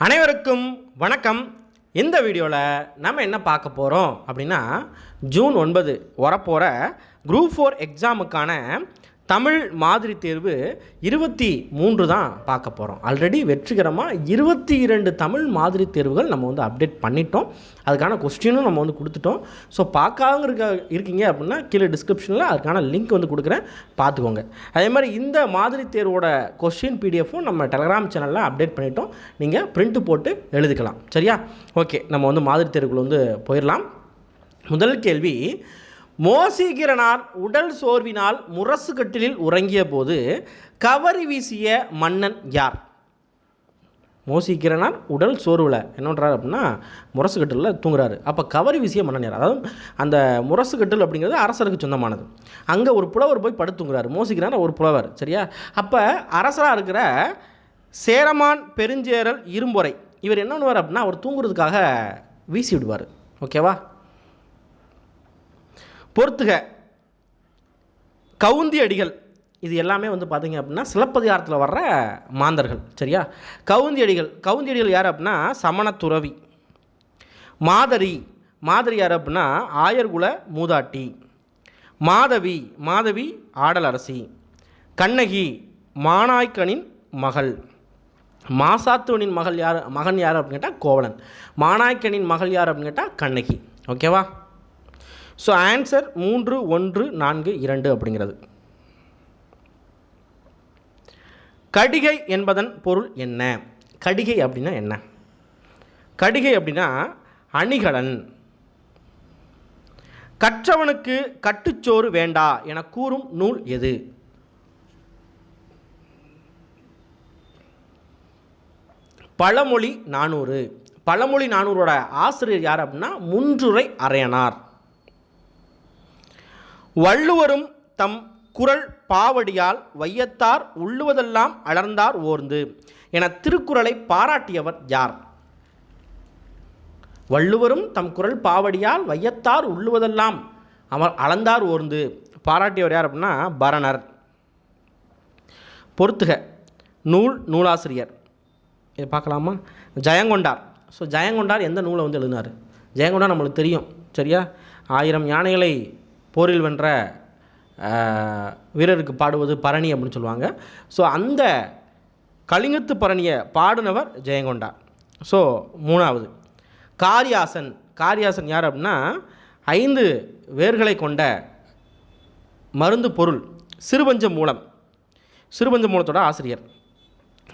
அனைவருக்கும் வணக்கம். இந்த வீடியோவில் நம்ம என்ன பார்க்க போகிறோம் அப்படின்னா ஜூன் ஒன்பது வரப்போகிற குரூப் ஃபோர் எக்ஸாமுக்கான தமிழ் மாதிரி தேர்வு இருபத்தி மூன்று தான் பார்க்க போகிறோம் ஆல்ரெடி வெற்றிகரமாக இருபத்தி இரண்டு தமிழ் மாதிரி தேர்வுகள் நம்ம வந்து அப்டேட் பண்ணிட்டோம். அதுக்கான கொஸ்டினும் நம்ம வந்து கொடுத்துட்டோம். ஸோ பார்க்காதவங்க இருக்க இருக்கீங்க அப்படின்னா கீழே டிஸ்கிரிப்ஷனில் அதுக்கான லிங்க் வந்து கொடுக்குறேன். பார்த்துக்கோங்க. அதே மாதிரி இந்த மாதிரி தேர்வோட கொஸ்டின் பிடிஎஃப்பும் நம்ம டெலகிராம் சேனலில் அப்டேட் பண்ணிட்டோம். நீங்கள் பிரிண்ட் போட்டு எழுதிக்கலாம். சரியா? ஓகே நம்ம வந்து மாதிரி தேர்வுக்குள்ள வந்து போயிடலாம் முதல் கேள்வி மோசிகிரனார் உடல் சோர்வினால் முரசு கட்டிலில் உறங்கிய போது கவரி வீசிய மன்னன் யார்? மோசிக்கிறனார் உடல் சோர்வில். என்ன பண்ணுறாரு அப்படின்னா முரசு கட்டிலில் தூங்குறாரு. அப்போ கவரி வீசிய மன்னன் யார்? அதாவது அந்த முரசு கட்டில் அப்படிங்கிறது அரசருக்கு சொந்தமானது. அங்கே ஒரு புலவர் போய் படுத்துங்கிறாரு மோசிக்கிறார் ஒரு புலவர் சரியா? அப்போ அரசராக இருக்கிற சேரமான் பெருஞ்சேரல் இரும்பொறை இவர் என்ன பண்ணுவார் அப்படின்னா அவர் தூங்குறதுக்காக வீசி விடுவார். ஓகேவா? பொறுத்துக. கவுந்தி அடிகள் இது எல்லாமே வந்து பார்த்தீங்க அப்படின்னா சிலப்பதிகாரத்தில் வர்ற மாந்தர்கள் சரியா? கவுந்தி அடிகள் கவுந்தி அடிகள் யார் அப்படின்னா சமணத்துறவி. மாதரி மாதரி யார் அப்படின்னா ஆயர்குல மூதாட்டி. மாதவி மாதவி ஆடலரசி. கண்ணகி மானாய்க்கனின் மகள். மாசாத்துவனின் மகள் யார் மகன் யார் அப்படின்னு கேட்டால் கோவலன். மானாய்க்கனின் மகள் யார் அப்படின்னு கேட்டால் கண்ணகி ஓகேவா? ஸோ ஆன்சர் மூன்று ஒன்று நான்கு இரண்டு அப்படிங்கிறது. கடிகை என்பதன் பொருள் என்ன? கடிகை அப்படின்னா என்ன? கடிகை அப்படின்னா அணிகலன். கற்றவனுக்கு கட்டுச்சோறு வேண்டா என கூறும் நூல் எது? பழமொழி நானூறு. பழமொழி நானூறோட ஆசிரியர் யார் அப்படின்னா? முன்றுரை அரையனார். வள்ளுவரும் தம் குரல் பாவடியால் வையத்தார் உள்ளுவதெல்லாம் அலர்ந்தார் ஓர்ந்து என திருக்குறளை பாராட்டியவர் யார்? வள்ளுவரும் தம் குரல் பாவடியால் வையத்தார் உள்ளுவதெல்லாம் அவர் அளந்தார் ஓர்ந்து. பாராட்டியவர் யார் அப்படின்னா பரணர். பொறுத்துக நூல் நூலாசிரியர். இது பார்க்கலாமா ஜெயங்கொண்டார். ஸோ ஜெயங்கொண்டார் எந்த நூலை வந்து எழுதினார்? ஜெயங்கொண்டார் நம்மளுக்கு தெரியும். சரியா? ஆயிரம் யானைகளை போரில் வென்ற வீரருக்கு பாடுவது பரணி அப்படின்னு சொல்லுவாங்க. ஸோ அந்த கலிங்கத்து பரணியை பாடினவர் ஜெயங்கொண்டா. ஸோ மூணாவது. காரியாசன். காரியாசன் யார் அப்படின்னா ஐந்து வேர்களை கொண்ட மருந்து பொருள் சிறுபஞ்ச மூலம். சிறுபஞ்ச மூலத்தோட ஆசிரியர்.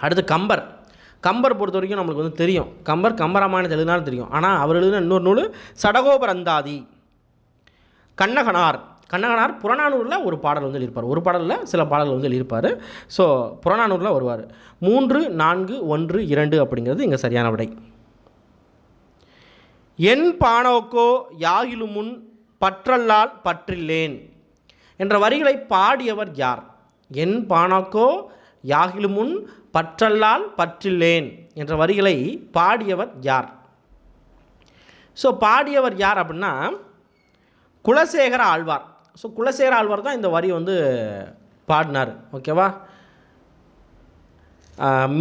அடுத்து கம்பர். கம்பர் பொறுத்த வரைக்கும் நம்மளுக்கு வந்து தெரியும். கம்பர் கம்பராமாயணத்தை எழுதினாலும் தெரியும். ஆனால் அவர் எழுதின இன்னொரு நூல் சடகோபரந்தாதி. கண்ணகனார். கண்ணகனார் புறநானூரில் ஒரு பாடல் வந்து எழுதியிருப்பார். ஒரு பாடலில் சில பாடல்கள் வந்து எழுதியிருப்பார். ஸோ புறநானூரில் வருவார். மூன்று நான்கு ஒன்று இரண்டு அப்படிங்கிறது இங்கே சரியான விடை. என் பானோக்கோ யாகிலுமுன் பற்றல்லால் பற்றில்லேன் என்ற வரிகளை பாடியவர் யார்? என் பானோக்கோ யாகிலுமுன் பற்றல்லால் பற்றில்லேன் என்ற வரிகளை பாடியவர் யார்? ஸோ பாடியவர் யார் அப்படின்னா குலசேகர ஆழ்வார். ஸோ குலசேகர ஆழ்வார் தான் இந்த வரி வந்து பாடினார். ஓகேவா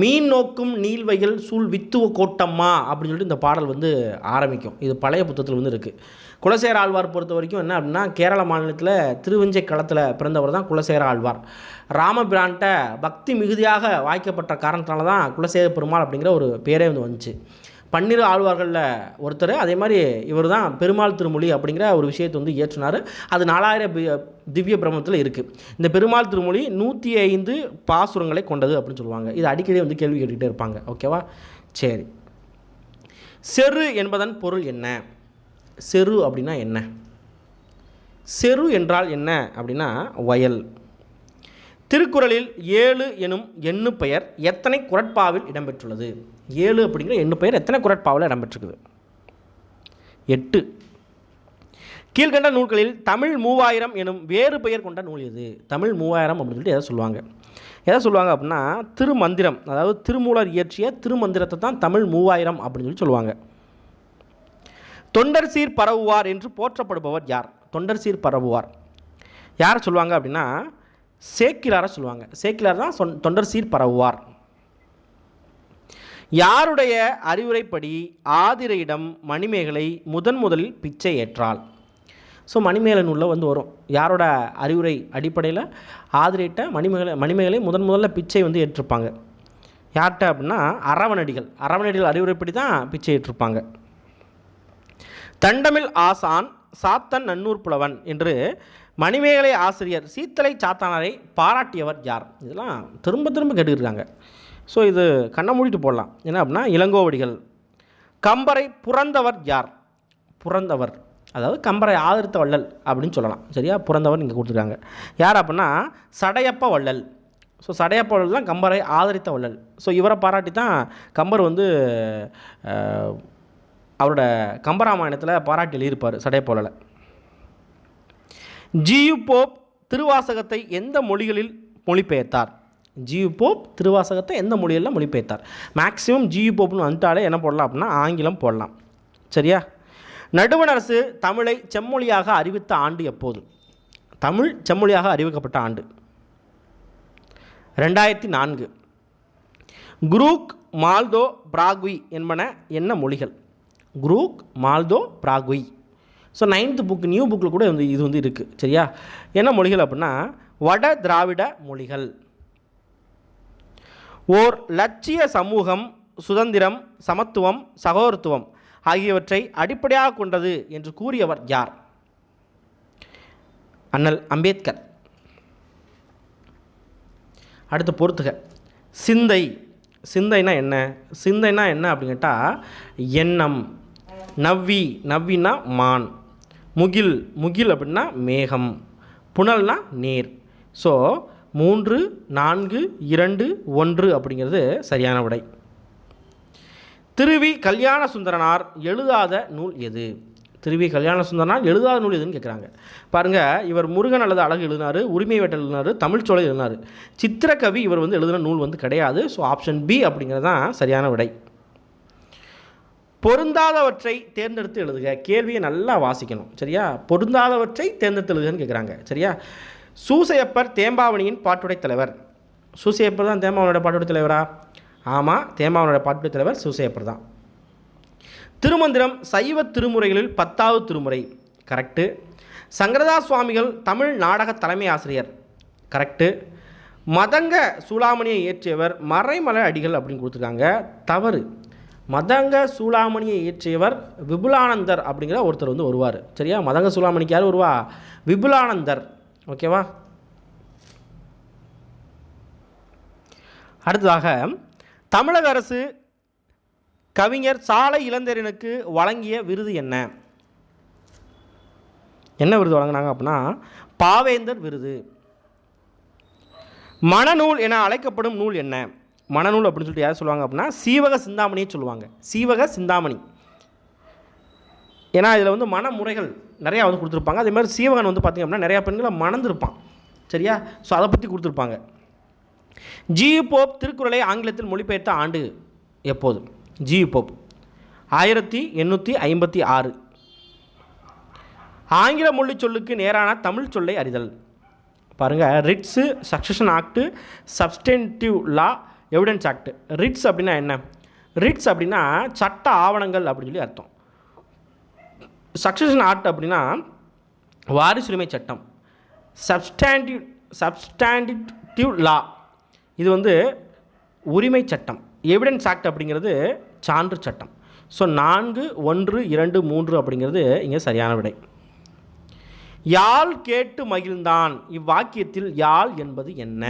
மீன் நோக்கும் நீள்வையில் சூழ் வித்துவ கோட்டம்மா அப்படின்னு சொல்லிட்டு இந்த பாடல் வந்து ஆரம்பிக்கும். இது பழைய புத்தகத்தில் வந்து இருக்குது குலசேகர ஆழ்வார் பொறுத்த வரைக்கும் என்ன அப்படின்னா கேரள மாநிலத்தில் திருவஞ்சை களத்தில் பிறந்தவர் தான் குலசேகர ஆழ்வார். ராமபிரான்ட்ட பக்தி மிகுதியாக வாய்க்கப்பட்ட காரணத்தினால தான் குலசேகர பெருமாள் அப்படிங்கிற ஒரு பேரே வந்து வந்துச்சு. பன்னிரு ஆழ்வார்களில் ஒருத்தர் அதே மாதிரி இவர் தான் பெருமாள் திருமொழி அப்படிங்கிற ஒரு விஷயத்தை வந்து இயற்றினார். அது நாலாயிரம் திவ்ய பிரம்மத்தில் இருக்குது இந்த பெருமாள் திருமொழி நூற்றி ஐந்து பாசுரங்களை கொண்டது அப்படின்னு சொல்லுவாங்க. இது அடிக்கடி வந்து கேள்வி கேட்டுக்கிட்டே இருப்பாங்க. ஓகேவா சரி. செரு என்பதன் பொருள் என்ன? செரு அப்படின்னா என்ன? செரு என்றால் என்ன அப்படின்னா வயல். திருக்குறளில் ஏழு எனும் எண்ணு பெயர் எத்தனை குரட்பாவில் இடம்பெற்றுள்ளது? ஏழு அப்படிங்கிற எண்ணு பெயர் எத்தனை குரட்பாவில் இடம்பெற்றிருக்குது? எட்டு. கீழ்கண்ட நூல்களில் தமிழ் மூவாயிரம் எனும் வேறு பெயர் கொண்ட நூல் எது? தமிழ் மூவாயிரம் அப்படின்னு சொல்லிட்டு எதை சொல்லுவாங்க? எதை சொல்லுவாங்க அப்படின்னா திருமந்திரம். அதாவது திருமூலர் இயற்றிய திருமந்திரத்தை தான் தமிழ் மூவாயிரம் அப்படின்னு சொல்லி சொல்லுவாங்க. தொண்டர் சீர் பரவுவார் என்று போற்றப்படுபவர் யார்? தொண்டர் சீர் பரவுவார். யார் சொல்லுவாங்க அப்படின்னா சேக்கிலாரை சொல்லுவாங்க. சேக்கிலார் தான் சொன் தொண்டர் சீர் பரவுவார். யாருடைய அறிவுரைப்படி ஆதிரையிடம் மணிமேகலை முதன் முதலில் பிச்சை ஏற்றாள்? ஸோ மணிமேகலை நூலில் வந்து வரும். யாரோட அறிவுரை அடிப்படையில்? ஆதிரையிட்ட மணிமேகலை மணிமேகலை முதன் முதல்ல பிச்சை வந்து ஏற்றிருப்பாங்க. யார்கிட்ட அப்படின்னா அரவணடிகள். அரவணடிகள் அறிவுரைப்படி தான் பிச்சை ஏற்றிருப்பாங்க. தண்டமிழ் ஆசான் சாத்தன் நன்னூர் புலவன் என்று மணிமேகலை ஆசிரியர் சீத்தலை சாத்தானாரை பாராட்டியவர் யார்? இதெல்லாம் திரும்ப திரும்ப கேட்டுக்கிருக்காங்க ஸோ இது கண்ணை மூடிட்டு போடலாம். என்ன அப்படின்னா இளங்கோவடிகள். கம்பரை புறந்தவர் யார்? புறந்தவர் அதாவது கம்பரை ஆதரித்த வள்ளல் அப்படின்னு சொல்லலாம். சரியா? புறந்தவர் இங்கே கொடுத்துருக்காங்க. யார் அப்படின்னா சடையப்ப வள்ளல். ஸோ சடையப்ப வள்ளல் தான் கம்பரை ஆதரித்த வள்ளல். ஸோ இவரை பாராட்டி தான் கம்பர் வந்து அவரோட கம்பராமாயணத்தில் பாராட்டி எழுதியிருப்பார் சடையப்ப வள்ளலை. ஜியு போப் திருவாசகத்தை எந்த மொழிகளில் மொழிபெயர்த்தார்? ஜியு போப் திருவாசகத்தை எந்த மொழியில் மொழிபெயர்த்தார்? மேக்ஸிமம் ஜியு போப்னு வந்துட்டாலே என்ன போடலாம் அப்படின்னா ஆங்கிலம் போடலாம். சரியா? நடுவண் அரசு தமிழை செம்மொழியாக அறிவித்த ஆண்டு எப்போது? தமிழ் செம்மொழியாக அறிவிக்கப்பட்ட ஆண்டு. ரெண்டாயிரத்தி நான்கு. குரூக் மால்தோ பிராகுய் என்பன என்ன மொழிகள்? Kurukh Malto Brahui. So ninth book new புக்கில் கூட வந்து இது வந்து இருக்குது சரியா? என்ன மொழிகள் அப்படின்னா வட திராவிட மொழிகள். ஓர் லட்சிய சமூகம் சுதந்திரம் சமத்துவம் சகோதரத்துவம் ஆகியவற்றை அடிப்படையாக கொண்டது என்று கூறியவர் யார்? அண்ணல் அம்பேத்கர். அடுத்து பொறுத்துக சிந்தை. சிந்தைனா என்ன? சிந்தைனா என்ன அப்படின்னு கேட்டால் எண்ணம். நவ்வி. நவ்வினா மான். முகில். முகில் அப்படின்னா மேகம். புனல்னா நீர். ஸோ மூன்று நான்கு இரண்டு ஒன்று அப்படிங்கிறது சரியான விடை. திருவி கல்யாண சுந்தரனார் எழுதாத நூல் எது? திருவி கல்யாண சுந்தரனார் எழுதாத நூல் எதுன்னு கேட்குறாங்க பாருங்கள் இவர் முருகன் அல்லது அழகு எழுதினார் உரிமை வேட்டல் எழுதினார் தமிழ்ச்சோலை எழுதினார். சித்திரக்கவி இவர் வந்து எழுதின நூல் வந்து கிடையாது. ஸோ ஆப்ஷன் பி அப்படிங்கிறது தான் சரியான விடை. பொருந்தாதவற்றை தேர்ந்தெடுத்து எழுதுக. கேள்வியை நல்லா வாசிக்கணும். சரியா? பொருந்தாதவற்றை தேர்ந்தெடுத்து எழுதுகன்னு கேட்குறாங்க சரியா? சூசையப்பர் தேம்பாவணியின் பாட்டுடை தலைவர். சூசையப்பர் தான் தேம்பாவனோட பாட்டுடை தலைவரா? ஆமாம் தேம்பாவனோட பாட்டுடை தலைவர் சூசையப்பர் தான். திருமந்திரம் சைவ திருமுறைகளில் பத்தாவது திருமுறை. கரெக்டு சங்கரதா சுவாமிகள் தமிழ் நாடக தலைமை ஆசிரியர். கரெக்டு மதங்க சூளாமணியை இயற்றியவர் மறைமலை அடிகள் அப்படின்னு கொடுத்துருக்காங்க. தவறு. மதங்க சூளாமணியை இயற்றியவர் விபுலானந்தர் அப்படிங்கிற ஒருத்தர் வந்து வருவார். சரியா? மதங்க சூளாமணிக்கு யார் வருவா? விபுலானந்தர். ஓகேவா? அடுத்ததாக தமிழக அரசு கவிஞர் சாலை இளந்தரனுக்கு வழங்கிய விருது என்ன? என்ன விருது வழங்கினாங்க அப்படின்னா பாவேந்தர் விருது. மணநூல் என அழைக்கப்படும் நூல் என்ன? மணநூல் அப்படின்னு சொல்லிட்டு யார் சொல்லுவாங்க அப்படின்னா சீவக சிந்தாமணியை சொல்லுவாங்க. சீவக சிந்தாமணி. ஏன்னா இதில் வந்து மனமுறைகள் நிறையா வந்து கொடுத்துருப்பாங்க. அதே மாதிரி சீவகன் வந்து பார்த்திங்க அப்படின்னா நிறையா பெண்களை மணந்திருப்பான். சரியா? ஸோ அதை பற்றி கொடுத்துருப்பாங்க. ஜி போப் திருக்குறளை ஆங்கிலத்தில் மொழிபெயர்த்த ஆண்டு எப்போது? G Pope. ஆயிரத்தி எண்ணூற்றி ஐம்பத்தி ஆறு. ஆங்கில மொழி சொல்லுக்கு நேரான தமிழ் சொல்லை அறிதல். பாருங்கள் writs succession act substantive law evidence act. Writs அப்படின்னா என்ன? ரிட்ஸ் அப்படின்னா சட்ட ஆவணங்கள் அப்படின்னு சொல்லி அர்த்தம். சக்சஷன் ஆர்ட் அப்படின்னா வாரிசுரிமை சட்டம். சப்ஸ்டாண்டிவ் சப்ஸ்டாண்டிட்டிவ் லா இது வந்து உரிமை சட்டம். எவிடன்ஸ் ஆக்ட் அப்படிங்கிறது சான்று சட்டம். ஸோ நான்கு ஒன்று இரண்டு மூன்று அப்படிங்கிறது இங்கே சரியான விடை. யாழ் கேட்டு மகிழ்ந்தான். இவ்வாக்கியத்தில் யாழ் என்பது என்ன?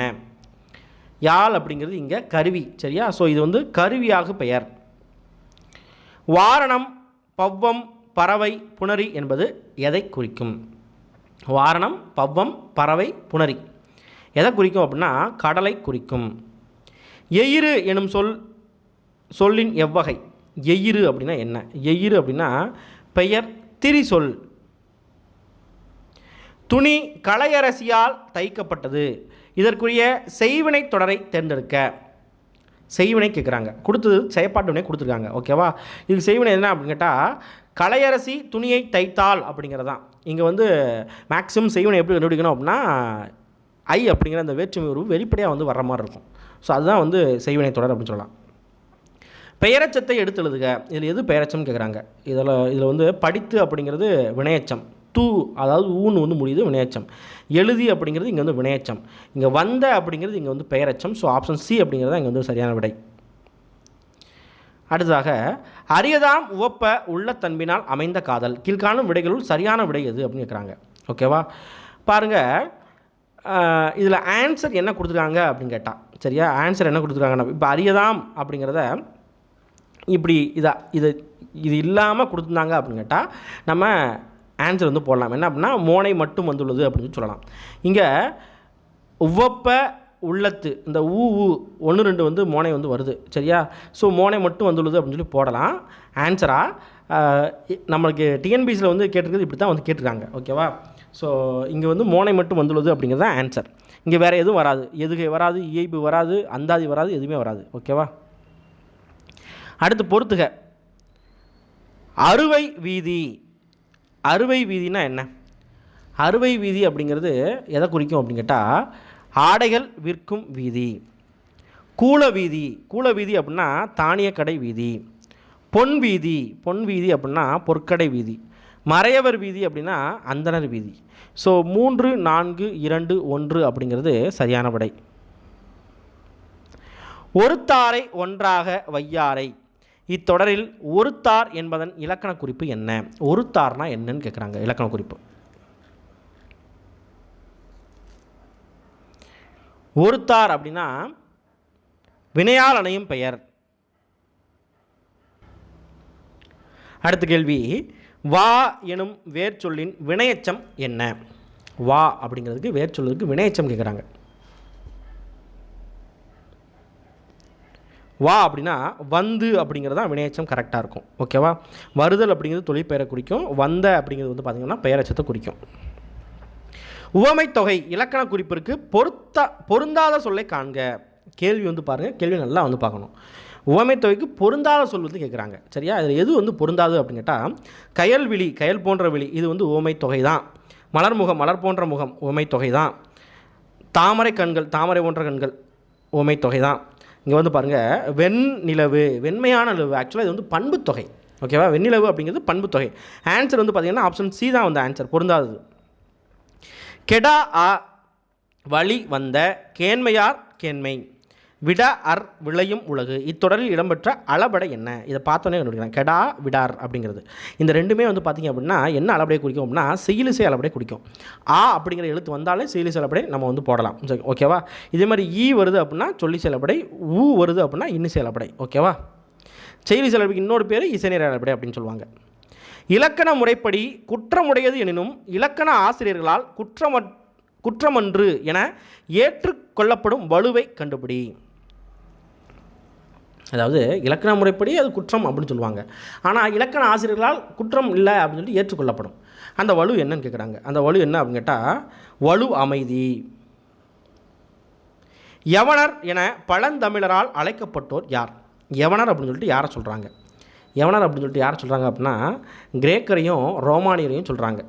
யாழ் அப்படிங்கிறது இங்கே கருவி சரியா? ஸோ இது வந்து கருவியாக பெயர். வாரணம் பவ்வம் பறவை புணரி என்பது எதை குறிக்கும்? வாரணம் பவ்வம் பறவை புணரி. எதை குறிக்கும் அப்படின்னா கடலை குறிக்கும். எயிறு எனும் சொல் சொல்லின் எவ்வகை. எயிறு அப்படின்னா என்ன? எயிறு அப்படின்னா பெயர் திரிசொல். துணி கலையரசியால் தைக்கப்பட்டது. இதற்குரிய செய்வினை தொடரை தேர்ந்தெடுக்க. செய்வினை கேட்குறாங்க. கொடுத்தது செயப்பாட்டுனே கொடுத்துருக்காங்க. ஓகேவா? இதுக்கு செய்வினை என்ன அப்படின்னு கேட்டால் கலையரசி துணியை தைத்தாள் அப்படிங்கிறது தான் இங்கே வந்து மேக்ஸிமம் செய்வினை எப்படி கண்டுபிடிக்கணும் அப்படின்னா ஐ அப்படிங்கிற அந்த வேற்றுமை உருவு வெளிப்படையாக வந்து வர மாதிரி இருக்கும். ஸோ அதுதான் வந்து செய்வினை தொடர் அப்படின்னு சொல்லலாம். பெயரச்சத்தை எடுத்து எழுதுக இதில் எது பெயரச்சம்னு கேட்குறாங்க இதில் இதில் வந்து படித்து அப்படிங்கிறது வினையச்சம். தூ அதாவது ஊன்னு வந்து முடியுது வினையச்சம். எழுதி அப்படிங்கிறது இங்கே வந்து வினையச்சம். இங்கே வந்த அப்படிங்கிறது இங்கே வந்து பெயரச்சம். ஸோ ஆப்ஷன் சி அப்படிங்கிறது தான் இங்கே வந்து சரியான விடை. அடுத்ததாக அரியதாம் உவப்ப உள்ள தன்பினால் அமைந்த காதல். கீழ்காணும் விடைகளுள் சரியான விடை எது அப்படின்னு கேட்குறாங்க. ஓகேவா பாருங்கள் இதில் ஆன்சர் என்ன கொடுத்துருக்காங்க அப்படின்னு கேட்டால் சரியா? ஆன்சர் என்ன கொடுத்துருக்காங்கன்னா இப்போ அரியதாம் அப்படிங்கிறத இப்படி இதை இது இது இல்லாமல் கொடுத்துருந்தாங்க அப்படின்னு கேட்டால் நம்ம ஆன்சர் வந்து போடலாம். என்ன அப்படின்னா மோனை மட்டும் வந்துள்ளது அப்படின்னு சொல்லலாம். இங்கே உவப்ப உள்ளத்து இந்த ஊ ஊ ஒன்று ரெண்டு வந்து மோனை வந்து வருது. சரியா? ஸோ மோனை மட்டும் வந்துள்ளது அப்படின்னு சொல்லி போடலாம். ஆன்சராக நம்மளுக்கு டிஎன்பிசியில் வந்து கேட்டிருக்கிறது இப்படி தான் வந்து கேட்டிருக்காங்க. ஓகேவா ஸோ இங்கே வந்து மோனை மட்டும் வந்துள்ளது அப்படிங்கிறது தான் ஆன்சர் இங்கே வேறு எதுவும் வராது. எதுகை வராது இயைபு வராது அந்தாதி வராது எதுவுமே வராது. ஓகேவா அடுத்து பொறுத்துக. அறுவை வீதி. அறுவை வீதினா என்ன? அறுவை வீதி அப்படிங்கிறது எதை குறிக்கும் அப்படின்னு கேட்டால் ஆடைகள் விற்கும் வீதி. கூல வீதி. கூல வீதி அப்படின்னா தானியக்கடை வீதி. பொன் வீதி. பொன் வீதி அப்படின்னா பொற்கடை வீதி. மறையவர் வீதி அப்படின்னா அந்தனர் வீதி. ஸோ மூன்று நான்கு இரண்டு ஒன்று அப்படிங்கிறது சரியான விடை. ஒருத்தாரை ஒன்றாக வையாரை. இத்தொடரில் ஒருத்தார் என்பதன் இலக்கண குறிப்பு என்ன? ஒருத்தார்னா என்னன்னு கேட்குறாங்க இலக்கண குறிப்பு. ஒருத்தார் அப்படின்னா வினையால் அணையும் பெயர். அடுத்த கேள்வி வா எனும் வேர்ச்சொல்லின் வினையச்சம் என்ன? வா அப்படிங்கிறதுக்கு வேர்ச்சொல்லுக்கு வினையச்சம் கேட்குறாங்க வா அப்படின்னா வந்து அப்படிங்கிறது தான் வினையச்சம் கரெக்டாக இருக்கும். ஓகேவா வருதல் அப்படிங்கிறது தொழிற்பெயரை குறிக்கும். வந்த அப்படிங்கிறது வந்து பார்த்திங்கன்னா பெயரச்சத்தை குறிக்கும். உவமை தொகை இலக்கண குறிப்பிற்கு பொருத்த பொருந்தாத சொல்லை காண்க. கேள்வி வந்து பாருங்கள் கேள்வி நல்லா வந்து பார்க்கணும். உவமை தொகைக்கு பொருந்தாத சொல் வந்து கேட்குறாங்க சரியா? இதில் எது வந்து பொருந்தாது அப்படின்னு கேட்டால் கயல் விழி கயல் போன்ற விழி இது வந்து உவமை தொகை தான் மலர் முகம் மலர் போன்ற முகம் உவமை தொகை தான் தாமரை கண்கள் தாமரை போன்ற கண்கள் உவமை தொகை தான் இங்கே வந்து பாருங்கள் வெண்ணிலவு வெண்மையான நிலவு. ஆக்சுவலாக இது வந்து பண்புத்தொகை ஓகேவா வெண்ணிலவு அப்படிங்கிறது பண்புத்தொகை ஆன்சர் வந்து பார்த்திங்கன்னா ஆப்ஷன் சி தான் வந்து ஆன்சர் பொருந்தாதது. கெடா ஆ வழி வந்த கேண்மையார் கேண்மை. விட அர் விளையும் உலகு. இத்தொடரில் இடம்பெற்ற அளபடை என்ன? இதை பார்த்தோன்னே கண்டுபிடிக்கலாம். கெடா விடார் அப்படிங்கிறது. இந்த ரெண்டுமே வந்து பார்த்திங்க அப்படின்னா என்ன அளபடையை குறிக்கும் அப்படின்னா செயலிசை அளபடை குறிக்கும். ஆ அப்படிங்கிற எழுத்து வந்தாலே செயலிசை அளபடை நம்ம வந்து போடலாம். சரி ஓகேவா இதே மாதிரி ஈ வருது அப்படின்னா சொல்லி செயலப்படை ஊ வருது அப்படின்னா இன்னிசை அளபடை. ஓகேவா செயலி செயலபடைக்கு இன்னொரு பேர் இசைநிற அளபடை அப்படின்னு சொல்லுவாங்க. இலக்கண முறைப்படி குற்றமுடையது எனினும் இலக்கண ஆசிரியர்களால் குற்றம குற்றமன்று என ஏற்றுக்கொள்ளப்படும் வலுவை கண்டுபிடி. அதாவது இலக்கண முறைப்படி அது குற்றம் அப்படின்னு சொல்லுவாங்க. ஆனால் இலக்கண ஆசிரியர்களால் குற்றம் இல்லை அப்படின்னு சொல்லிட்டு ஏற்றுக்கொள்ளப்படும். அந்த வலு என்னன்னு கேட்குறாங்க அந்த வலு என்ன அப்படின்னு கேட்டால் வலு அமைதி. யவனர் என பழந்தமிழரால் அழைக்கப்பட்டோர் யார்? யவனர் அப்படின்னு சொல்லிட்டு யாரை சொல்கிறாங்க எவனார் அப்படின்னு சொல்லிட்டு யார் சொல்கிறாங்க அப்படின்னா கிரேக்கரையும் ரோமானியரையும் சொல்கிறாங்க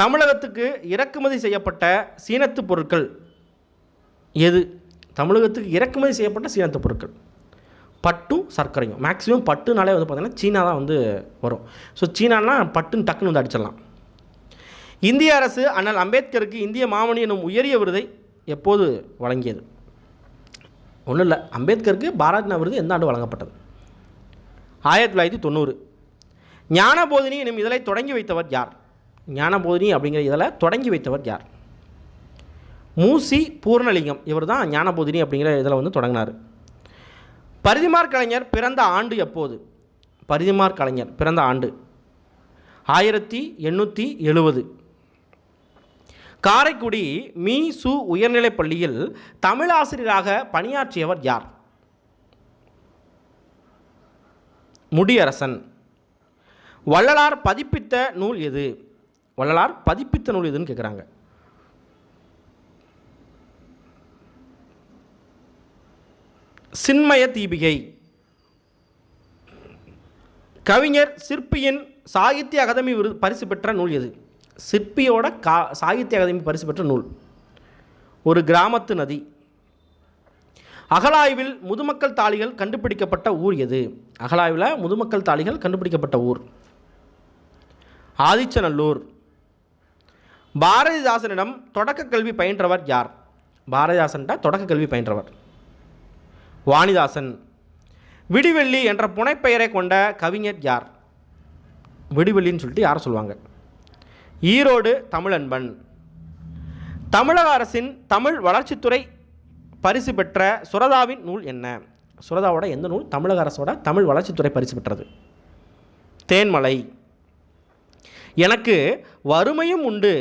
தமிழகத்துக்கு இறக்குமதி செய்யப்பட்ட சீனத்து பொருட்கள் எது? தமிழகத்துக்கு இறக்குமதி செய்யப்பட்ட சீனத்து பொருட்கள். பட்டும் சர்க்கரையும். மேக்ஸிமம் பட்டுனாலே வந்து பார்த்திங்கன்னா சீனா தான் வந்து வரும். ஸோ சீனானா பட்டுன்னு டக்குன்னு வந்து அடிச்சிடலாம். இந்திய அரசு அண்ணல் அம்பேத்கருக்கு இந்திய மாமணி எனும் உயரிய விருதை எப்போது வழங்கியது? ஒன்றும் இல்லை. அம்பேத்கருக்கு பாரத்னா விருது எந்த ஆண்டு வழங்கப்பட்டது? ஆயிரத்தி தொள்ளாயிரத்தி தொண்ணூறு. ஞானபோதினி எனும் இதழை தொடங்கி வைத்தவர் யார்? ஞானபோதினி அப்படிங்கிற இதழை தொடங்கி வைத்தவர் யார்? மூசி பூர்ணலிங்கம். இவர் தான் ஞானபோதினி அப்படிங்கிற இதில் வந்து தொடங்கினார். பரிதிமார் கலைஞர் பிறந்த ஆண்டு எப்போது? பரிதிமார் கலைஞர் பிறந்த ஆண்டு ஆயிரத்தி எண்ணூற்றி எழுபது காரைக்குடி மீ சு உயர்நிலைப் பள்ளியில் தமிழாசிரியராக பணியாற்றியவர் யார்? முடியரசன். வள்ளலார் பதிப்பித்த நூல் எது? வள்ளலார் பதிப்பித்த நூல் எதுன்னு கேட்குறாங்க சின்மய தீபிகை. கவிஞர் சிற்பியின் சாகித்ய அகாதமி விருது பரிசு பெற்ற நூல் எது? சிற்பியோட கா சாகித்ய அகாதமி பரிசு பெற்ற நூல். ஒரு கிராமத்து நதி. அகலாய்வில் முதுமக்கள் தாளிகள் கண்டுபிடிக்கப்பட்ட ஊர் எது? அகலாய்வில் முதுமக்கள் தாளிகள் கண்டுபிடிக்கப்பட்ட ஊர். ஆதிச்சநல்லூர். பாரதிதாசனிடம் தொடக்க கல்வி பயின்றவர் யார்? பாரதிதாசன்கிட்ட தொடக்க கல்வி பயின்றவர். வாணிதாசன். விடிவெள்ளி என்ற புனைப்பெயரை கொண்ட கவிஞர் யார்? விடிவெள்ளின்னு சொல்லிட்டு யார் சொல்லுவாங்க? ஈரோடு தமிழன்பன். தமிழக அரசின் தமிழ் வளர்ச்சித்துறை பரிசு பெற்ற சுரதாவின் நூல் என்ன? சுரதாவோட எந்த நூல்? தமிழக அரசோட தமிழ் வளர்ச்சித்துறை பரிசு பெற்றது. தேன்மலை. எனக்கு வறுமையும் உண்டு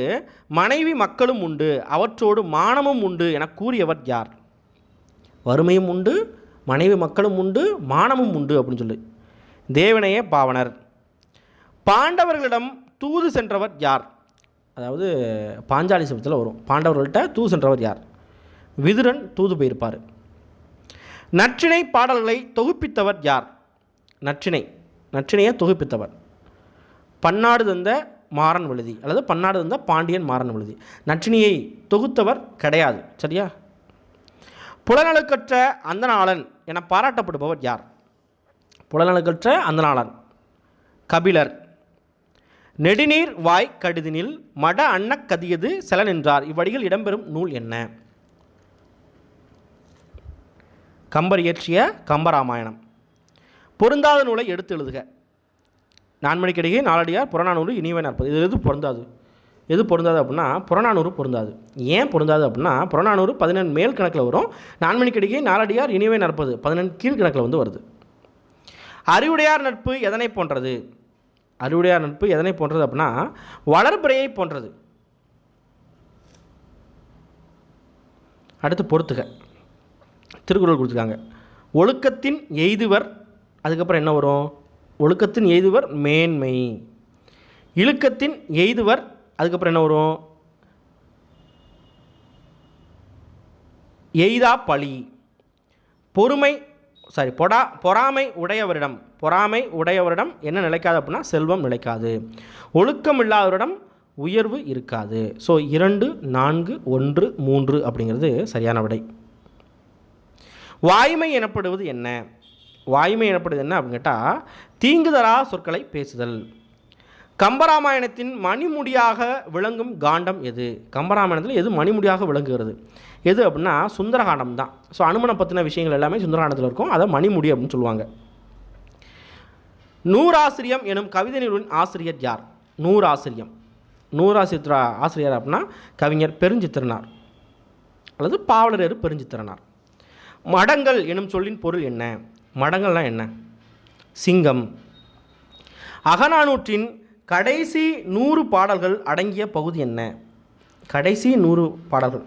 மனைவி மக்களும் உண்டு அவற்றோடு மானமும் உண்டு என கூறியவர் யார்? வறுமையும் உண்டு மனைவி மக்களும் உண்டு மானமும் உண்டு அப்படின்னு சொல்லி. தேவனையே பாவனர். பாண்டவர்களிடம் தூது சென்றவர் யார்? அதாவது பாஞ்சாலி சபத்தில் வரும். பாண்டவர்கள்ட்ட தூது சென்றவர் யார்? விதுரன் தூது போயிருப்பார். நற்றிணை பாடல்களை தொகுப்பித்தவர் யார்? நற்றிணை. நற்றிணையை தொகுப்பித்தவர். பன்னாடு தந்த மாறன் விழுதி அல்லது பன்னாடு தந்த பாண்டியன் மாறன் விழுதி. நற்றினியை தொகுத்தவர் கிடையாது சரியா? புலநலுக்கற்ற அந்தநாளன் என பாராட்டப்படுபவர் யார்? புலநலுக்கற்ற அந்தநாளன் கபிலர். நெடுநீர் வாய் கடுதினில் மட அன்னக் கதியது செல நின்றார். இவ்வடிகள் இடம்பெறும் நூல் என்ன? கம்பர் இயற்றிய கம்பராமாயணம் பொருந்தாத நூலை எடுத்து எழுதுக. நான்மணிக்கிடையே நாலடியார் புறநானூறு இனிவே நாற்பது. இது எது பொருந்தாது? எது பொருந்தாது அப்படின்னா புறநானூறு பொருந்தாது. ஏன் பொருந்தாது அப்படின்னா புறநானூறு பதினெண்டு மேல் கணக்கில் வரும். நான்மணிக்கிடையே நாலடியார் இனிவே நாற்பது. பதினெண்டு கீழ் கணக்கில் வந்து வருது. அறிவுடையார் நட்பு எதனை போன்றது? அறிவுடையார் நட்பு எதனை போன்றது அப்படின்னா வளர்பிறையை போன்றது. அடுத்து பொறுத்துக. திருக்குறள் கொடுத்துருக்காங்க. ஒழுக்கத்தின் எய்துவர் அதுக்கப்புறம் என்ன வரும்? ஒழுக்கத்தின் எய்துவர் மேன்மை. இழுக்கத்தின் எய்துவர் அதுக்கப்புறம் என்ன வரும்? எய்தா பழி. பொறுமை சாரி பொடா பொறாமை உடையவரிடம் பொறாமை உடையவரிடம் என்ன நிலைக்காது அப்படின்னா செல்வம் நிலைக்காது. ஒழுக்கம் இல்லாதவரிடம் உயர்வு இருக்காது. ஸோ இரண்டு நான்கு ஒன்று மூன்று அப்படிங்கிறது சரியான விடை. வாய்மை எனப்படுவது என்ன? வாய்மை எனப்படுவது என்ன அப்படின்னு கேட்டால் தீங்குதரா சொற்களை பேசுதல். கம்பராமாயணத்தின் மணிமுடியாக விளங்கும் காண்டம் எது? கம்பராமாயணத்தில் எது மணிமுடியாக விளங்குகிறது? எது அப்படின்னா சுந்தரகாண்டம் தான். ஸோ அனுமனை பற்றின விஷயங்கள் எல்லாமே சுந்தரகாண்டத்தில் இருக்கும். அதை மணிமுடி அப்படின்னு சொல்லுவாங்க. நூறாசிரியம் எனும் கவிதை நூலின் ஆசிரியர் யார்? நூறாசிரியம். நூறாசிரியர் ஆசிரியர் அப்படின்னா கவிஞர் பெருஞ்சித்திரனார். அல்லது பாவலரேறு பெருஞ்சித்திரனார். மடங்கள் எனும் சொல்லின் பொருள் என்ன? மடங்கள்லாம் என்ன? சிங்கம். அகநானூற்றின் கடைசி நூறு பாடல்கள் அடங்கிய பகுதி என்ன? கடைசி நூறு பாடல்கள்.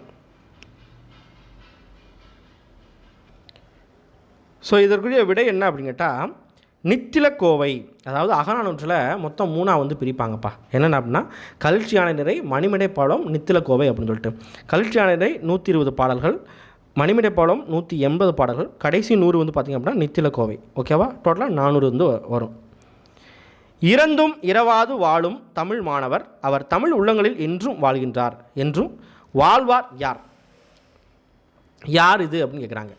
ஸோ இதற்குரிய விடை என்ன அப்படின்னு கேட்டால் நித்திலக்கோவை. அதாவது அகநானூற்றில் மொத்தம் மூணாக வந்து பிரிப்பாங்கப்பா. என்னென்ன அப்படின்னா கல்ச்சியான நிறை மணிமடை பாடம் நித்திலக்கோவை அப்படின்னு சொல்லிட்டு. கல்ச்சியான நிறை நூற்றி இருபது பாடல்கள் மணிமடை பாடம் நூற்றி எண்பது பாடல்கள் கடைசி நூறு வந்து பார்த்திங்க அப்படின்னா நித்தில கோவை ஓகேவா டோட்டலாக நானூறு வந்து வரும். இறந்தும் இரவாது வாழும் தமிழ் மாணவர் அவர் தமிழ் உள்ளங்களில் என்றும் வாழ்கின்றார். என்றும் வாழ்வார் யார்? யார் இது அப்படின்னு கேட்குறாங்க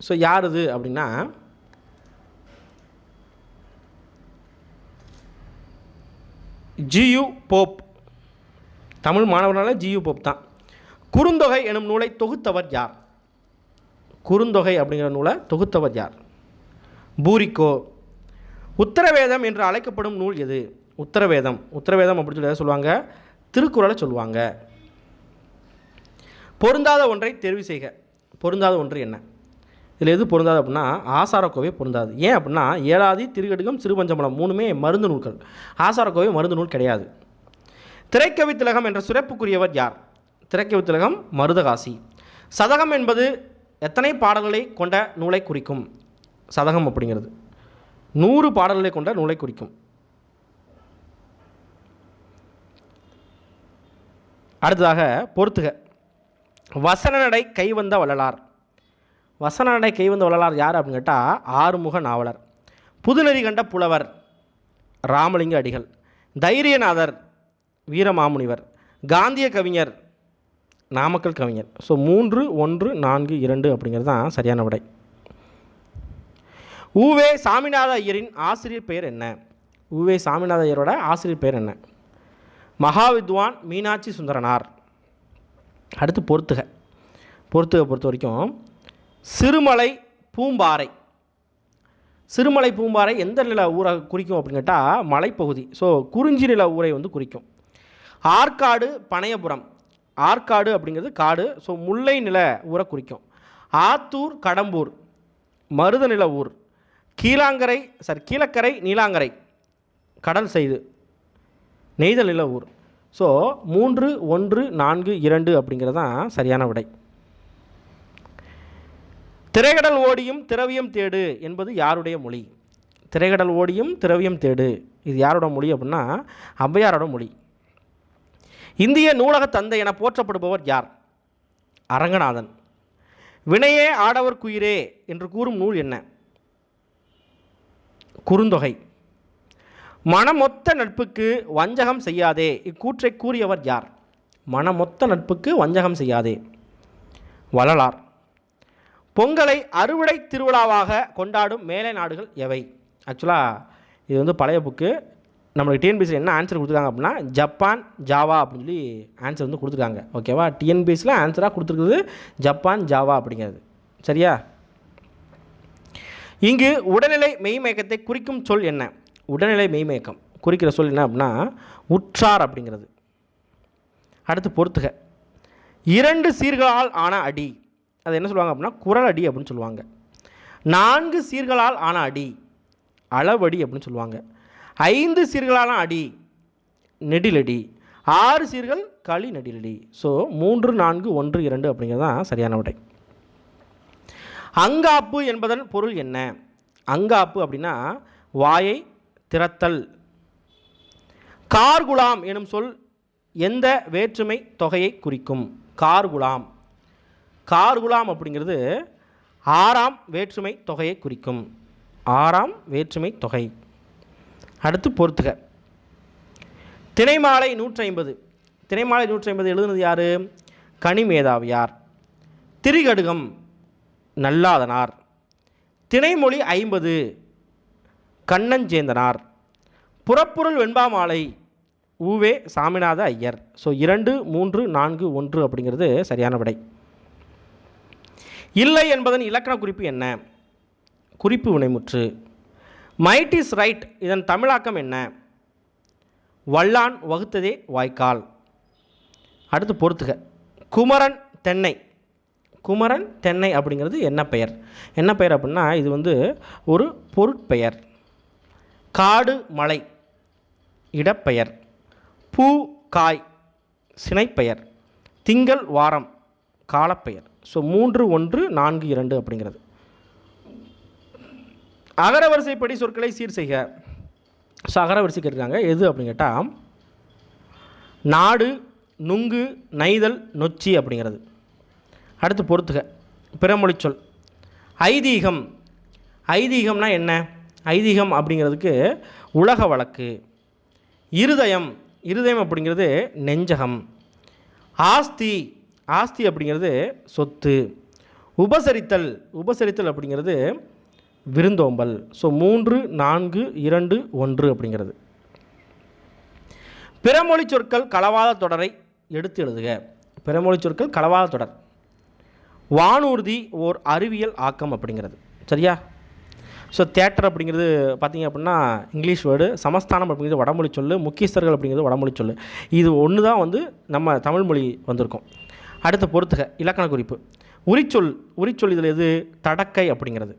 ஸோ யார் இது அப்படின்னா ஜியு போப். தமிழ் மாணவர்னால ஜியு போப் தான். குறுந்தொகை எனும் நூலை தொகுத்தவர் யார்? குறுந்தொகை அப்படிங்கிற நூலை தொகுத்தவர் யார்? பூரிக்கோ. உத்தரவேதம் என்று அழைக்கப்படும் நூல் எது? உத்தரவேதம். உத்தரவேதம் அப்படின்னு சொல்லி எதாவது சொல்லுவாங்க. திருக்குறளை சொல்லுவாங்க. பொருந்தாத ஒன்றை தெரிவு செய்க. பொருந்தாத ஒன்று என்ன? இதில் எது பொருந்தாது அப்படின்னா ஆசாரக்கோவை பொருந்தாது. ஏன் அப்படின்னா ஏழாதி திருக்கடுகம் சிறுபஞ்சமலம் மூணுமே மருந்து நூல்கள். ஆசாரக்கோவை மருந்து நூல் கிடையாது. திரைக்கவி திலகம் என்ற சிறப்புக்குரியவர் யார்? திரைக்கவி திலகம் மருதகாசி. சதகம் என்பது எத்தனை பாடல்களை கொண்ட நூலை குறிக்கும்? சதகம் அப்படிங்கிறது. நூறு பாடல்களை கொண்ட நூலை குறிக்கும். அடுத்ததாக பொறுத்துக. வசன நடை கைவந்த வள்ளலார். வசன நடை கைவந்த வள்ளலார் யார் அப்படின்னு கேட்டால் ஆறுமுக நாவலர். புதுநெறி கண்ட புலவர் ராமலிங்க அடிகள். தைரியநாதர் வீரமாமுனிவர். காந்திய கவிஞர் நாமக்கல் கவிஞர். ஸோ மூன்று ஒன்று நான்கு இரண்டு அப்படிங்கிறது தான் சரியான விடை. ஊவே சாமிநாத ஐயரின் ஆசிரியர் பெயர் என்ன? ஊவே சாமிநாத ஐயரோட ஆசிரியர் பெயர் என்ன? மகாவித்வான் மீனாட்சி சுந்தரனார். அடுத்து பொறுத்துக. பொறுத்துக பொறுத்த வரைக்கும் சிறுமலை பூம்பாறை. சிறுமலை பூம்பாறை எந்த நில ஊரை குறிக்கும் அப்படின்னு கேட்டால் மலைப்பகுதி. ஸோ குறிஞ்சி நில ஊரை வந்து குறிக்கும். ஆற்காடு பனையபுரம். ஆற்காடு அப்படிங்கிறது காடு ஸோ முல்லை நில ஊரை குறிக்கும். ஆத்தூர் கடம்பூர் மருத நில ஊர். கீழாங்கரை சாரி கீழக்கரை நீலாங்கரை கடல் சைடு நெய்தல் நில ஊர். ஸோ மூன்று ஒன்று நான்கு இரண்டு அப்படிங்கிறது தான் சரியான விடை. திரைகடல் ஓடியும் திரவியம் தேடு என்பது யாருடைய மொழி? திரைகடல் ஓடியும் திரவியம் தேடு. இது யாரோட மொழி அப்படின்னா ஔவையாரோட மொழி. இந்திய நூலக தந்தை என போற்றப்படுபவர் யார்? அரங்கநாதன். வினையே ஆடவர் குயிரே என்று கூறும் நூல் என்ன? குறுந்தொகை. மனமொத்த நட்புக்கு வஞ்சகம் செய்யாதே. இக்கூற்றை கூறியவர் யார்? மனமொத்த நட்புக்கு வஞ்சகம் செய்யாதே. வள்ளலார். பொங்கலை அறுவடை திருவிழாவாக கொண்டாடும் மேலை நாடுகள் எவை? ஆக்சுவலாக இது வந்து பழைய புக்கு. நம்மளுக்கு டிஎன்பிசியில் என்ன ஆன்சர் கொடுத்துருக்காங்க அப்படின்னா ஜப்பான் ஜாவா அப்படின்னு சொல்லி ஆன்சர் வந்து கொடுத்துருக்காங்க. ஓகேவா டிஎன்பிசியில் ஆன்சராக கொடுத்துருக்குறது ஜப்பான் ஜாவா அப்படிங்கிறது. சரியா? இங்கு உடல்நிலை மெய்மயக்கத்தை குறிக்கும் சொல் என்ன? உடல்நிலை மெய்மயக்கம். குறிக்கிற சொல் என்ன அப்படின்னா உற்றார் அப்படிங்கிறது. அடுத்து பொறுத்துக. இரண்டு சீர்களால் ஆன அடி. அது என்ன சொல்லுவாங்க அப்படின்னா குரல் அடி அப்படின்னு சொல்லுவாங்க. நான்கு சீர்களால் ஆன அடி. அளவடி அப்படின்னு சொல்லுவாங்க. ஐந்து சீர்களான அடி நெடிலடி. ஆறு சீர்கள் களி நெடிலடி. ஸோ மூன்று நான்கு ஒன்று இரண்டு அப்படிங்கிறது தான் சரியான விடை. அங்காப்பு என்பதன் பொருள் என்ன? அங்காப்பு அப்படின்னா வாயை திறத்தல். கார்குலாம் எனும் சொல் எந்த வேற்றுமை தொகையை குறிக்கும்? கார்குலாம். கார்குலாம் அப்படிங்கிறது ஆறாம் வேற்றுமை தொகையை குறிக்கும். ஆறாம் வேற்றுமை தொகை. அடுத்து பொறுத்துக. திணைமாலை நூற்றி ஐம்பது திணைமாலை நூற்றி ஐம்பது எழுதுனது யார்? Kanimethaviyar. Thirikadugam Nalladhanar. Tinaimozhi Aimpathu. Kannanchendanar. Purapporul Venbamalai U V Saminatha Iyer. So இரண்டு மூன்று நான்கு ஒன்று அப்படிங்கிறது சரியான விடை. இல்லை என்பதன் இலக்கண குறிப்பு என்ன? குறிப்பு வினைமுற்று. மைட் இஸ் ரைட் இதன் தமிழாக்கம் என்ன? வல்லான் வகுத்ததே வாய்க்கால். அடுத்து பொறுத்துக. குமரன் தென்னை. குமரன் தென்னை அப்படிங்கிறது என்ன பெயர்? என்ன பெயர் அப்படின்னா இது வந்து ஒரு பொருட்பெயர். காடு மலை. இடப்பெயர். பூ காய். சினைப்பெயர். திங்கள் வாரம். காலப்பெயர். ஸோ மூன்று ஒன்று நான்கு இரண்டு அப்படிங்கிறது. அகரவரிசைப்படி சொற்களை சீர் செய்க. ஸோ அகரவரிசை கேட்டிருக்காங்க. எது அப்படின்னு கேட்டால் நாடு நுங்கு நெய்தல் நொச்சி அப்படிங்கிறது. அடுத்து பொறுத்துக. பிறமொழி சொல். ஐதீகம். ஐதீகம்னா என்ன? ஐதீகம் அப்படிங்கிறதுக்கு உலக வழக்கு. இருதயம். இருதயம் அப்படிங்கிறது நெஞ்சகம். ஆஸ்தி. ஆஸ்தி அப்படிங்கிறது சொத்து. உபசரித்தல். உபசரித்தல் அப்படிங்கிறது விருந்தோம்பல். ஸோ மூன்று நான்கு இரண்டு ஒன்று அப்படிங்கிறது. பிறமொழி சொற்கள் களவாத தொடரை எடுத்து எழுதுக. பிறமொழி சொற்கள் களவாத தொடர். வானூர்தி ஓர் அறிவியல் ஆக்கம் அப்படிங்கிறது. சரியா? ஸோ தேட்டர் அப்படிங்கிறது பார்த்தீங்க அப்படின்னா இங்கிலீஷ் வேர்டு சமஸ்தானம் அப்படிங்கிறது வடமொழி சொல்லு முக்கியஸ்தர்கள் அப்படிங்கிறது வடமொழி சொல்லு. இது ஒன்று தான் வந்து நம்ம தமிழ் மொழி வந்திருக்கோம். அடுத்து பொறுத்துக இலக்கண குறிப்பு. உரிச்சொல் உரிச்சொல் இதில் எது? தடக்கை அப்படிங்கிறது.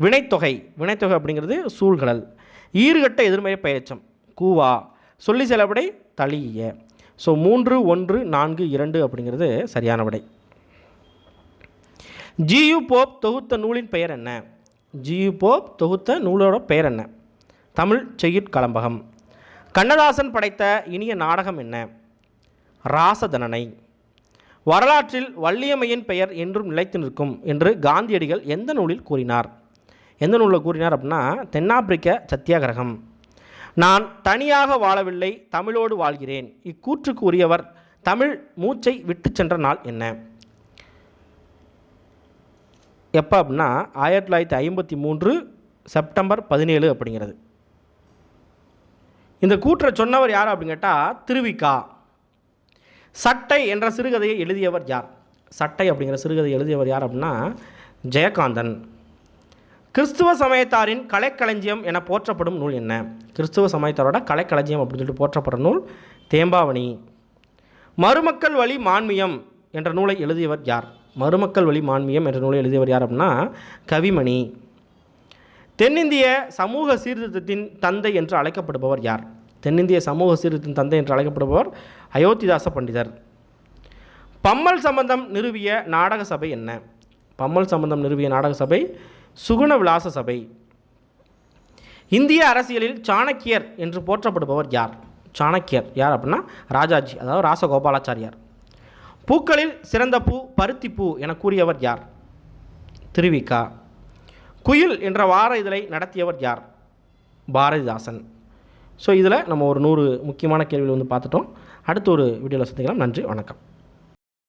வினைத்தொகை. வினைத்தொகை அப்படிங்கிறது சூழ்கடல். ஈர்கட்ட எதிர்மறை பெயர்ச்சம். கூவா. சொல்லி செலவிடை தளிய. ஸோ மூன்று ஒன்று நான்கு இரண்டு அப்படிங்கிறது சரியான விடை. ஜியு போப் தொகுத்த நூலின் பெயர் என்ன? ஜியு போப் தொகுத்த நூலோட பெயர் என்ன? தமிழ் செய்யுட்கலம்பகம். கண்ணதாசன் படைத்த இனிய நாடகம் என்ன? ராசதனனை. வரலாற்றில் வள்ளியம்மையின் பெயர் என்றும் நிலைத்து நிற்கும் என்று காந்தியடிகள் எந்த நூலில் கூறினார்? எந்த நூலில் கூறினார் அப்படின்னா தென்னாப்பிரிக்க சத்தியாகிரகம். நான் தனியாக வாழவில்லை தமிழோடு வாழ்கிறேன். இக்கூற்றுக்கு உரியவர் தமிழ் மூச்சை விட்டு சென்ற நாள் என்ன? எப்போ அப்படின்னா ஆயிரத்தி தொள்ளாயிரத்தி ஐம்பத்தி மூன்று செப்டம்பர் பதினேழு அப்படிங்கிறது. இந்த கூற்றை சொன்னவர் யார் அப்படின்னு கேட்டால் திருவிக்கா. சட்டை என்ற சிறுகதையை எழுதியவர் யார்? சட்டை அப்படிங்கிற சிறுகதை எழுதியவர் யார் அப்படின்னா ஜெயகாந்தன். கிறிஸ்துவ சமயத்தாரின் கலைக்களஞ்சியம் என போற்றப்படும் நூல் என்ன? கிறிஸ்துவ சமயத்தாரோட கலைக்களஞ்சியம் அப்படின்னு சொல்லிட்டு போற்றப்படுற நூல் தேம்பாவணி. மருமக்கள் வழி மான்மியம் என்ற நூலை எழுதியவர் யார்? மருமக்கள் வழி மான்மியம் என்ற நூலை எழுதியவர் யார் அப்படின்னா கவிமணி. தென்னிந்திய சமூக சீர்திருத்தத்தின் தந்தை என்று அழைக்கப்படுபவர் யார்? தென்னிந்திய சமூக சீர்திருத்தத்தின் தந்தை என்று அழைக்கப்படுபவர் அயோத்திதாச பண்டிதர். பம்மல் சம்பந்தம் நிறுவிய நாடக சபை என்ன? பம்மல் சம்பந்தம் நிறுவிய நாடக சபை சுகுண விலாச சபை. இந்திய அரசியலில் சாணக்கியர் என்று போற்றப்படுபவர் யார்? சாணக்கியர். யார் அப்படின்னா ராஜாஜி அதாவது ராசகோபாலாச்சாரியார். பூக்களில் சிறந்த பூ பருத்தி பூ என கூறியவர் யார்? திருவிக்கா. குயில் என்ற வார இதழை நடத்தியவர் யார்? பாரதிதாசன். ஸோ இதில் நம்ம ஒரு நூறு முக்கியமான கேள்விகள் வந்து பார்த்துட்டோம். அடுத்த ஒரு வீடியோவில் சந்திக்கலாம். நன்றி வணக்கம்.